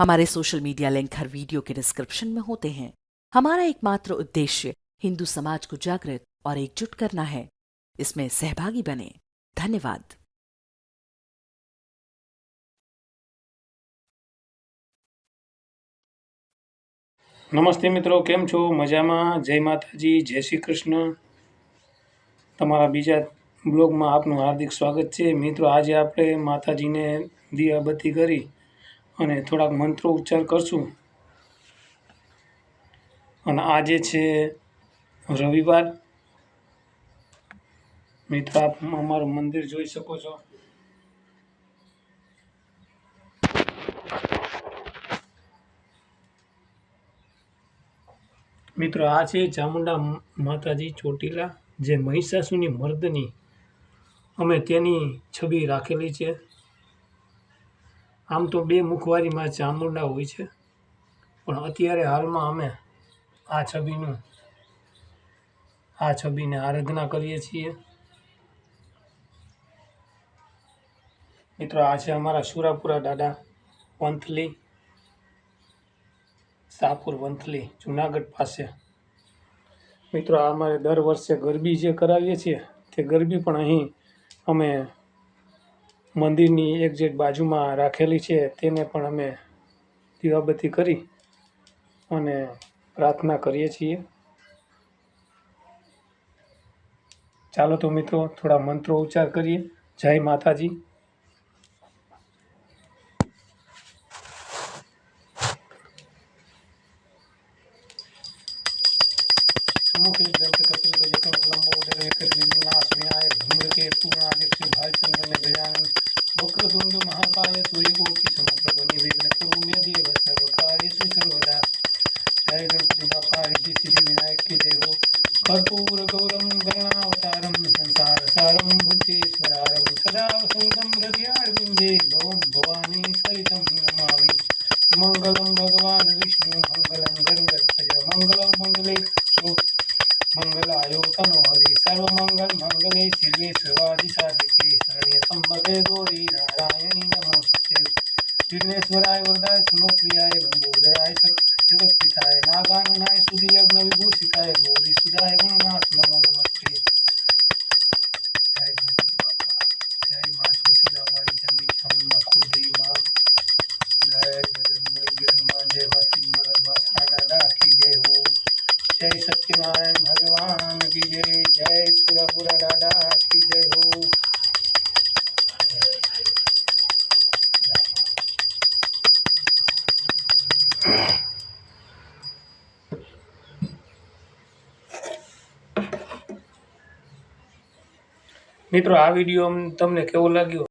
हमारे social media link हर video के डिस्क्रिप्शन में होते हैं हमारा एकमात्र उद्देश्य हिंदू समाज को जागृत और एकजुट करना है इसमें सहभागी बने धन्यवाद નમસ્તે મિત્રો કેમ છો મજામાં જય માતાજી જય શ્રી કૃષ્ણ તમારા બીજા બ્લોગમાં આપનું હાર્દિક સ્વાગત છે મિત્રો આજે આપણે માતાજીને દિયાબત્તી કરી અને થોડાક મંત્રો ઉચ્ચાર કરશું. અને આજે છે રવિવાર, મિત્રો આપ અમારું મંદિર જોઈ શકો છો. મિત્રો આ છે ચામુંડા માતાજી ચોટીલા, જે મહિષાસુની મર્દની. અમે તેની છબી રાખેલી છે. આમ તો બે મુખવારીમાં ચામુંડા હોય છે. પણ અત્યારે હાલમાં અમે આ છબીનું, આ છબીને આરાધના કરીએ છીએ. મિત્રો, આ છે અમારા સુરાપુરા દાદા વંથલી, સાપુર વંથલી, જુનાગઢ પાસે. મિત્રો અમારે દર વર્ષે ગરબી જે કરાવીએ છીએ, તે ગરબી પણ અહીં અમે મંદિરની એક્ઝેક્ટ બાજુમાં રાખેલી છે, તેને પણ અમે દીવાબત્તી કરી અને પ્રાર્થના કરીએ છીએ. ચાલો તો મિત્રો, થોડા મંત્રો ઉચ્ચાર કરીએ. જય માતાજી. મુખે દંત કપિલ ગજકમ લંબો ઉદર એક ने વિનાયક વક્રતુંડ મહાકાય સૂર્યકોટી સમપ્રભુની વિઘ્ન કુરુ મે દેવ સર્વકાર્યેષુ સર્વદા જય ગણપતિ બાપા રિદ્ધિ સિદ્ધિ વિનાયક કે દેવો કર્પૂર ગૌરમ ગણાવતારમ સંસાર સારમ ભૂતેશ્વરારમ સદા વસંતમ હૃદયારવિંદે ભવમ ભવાની સરિતમ નમામિ મંગલમ ભગવાન વિષ્ણુ મંગલમ ગરુડધ્વજ મંગલમ મંગલેશ વાયુ તનો હરિ સર્વમંગલ મંગલે શિવે શિવાદિ સાધિકે શરણે સંભવે ગૌરી નારાયણી નમોસ્તે વિઘ્નેશ્વરાય વરદાય સુનોપ્રિયાય લંબોદરાય જગત પિતાય નાગાનનાય સુધી યજ્ઞ વિભૂષિતાય ગૌરી સુધાય ગણનાથ નમો નમસ્તે જય સત્યનારાયણ ભગવાન કી જય જય સુરાપુરા દાદા કી જય હો મિત્રો આ વીડિયો તમને કેવો લાગ્યો?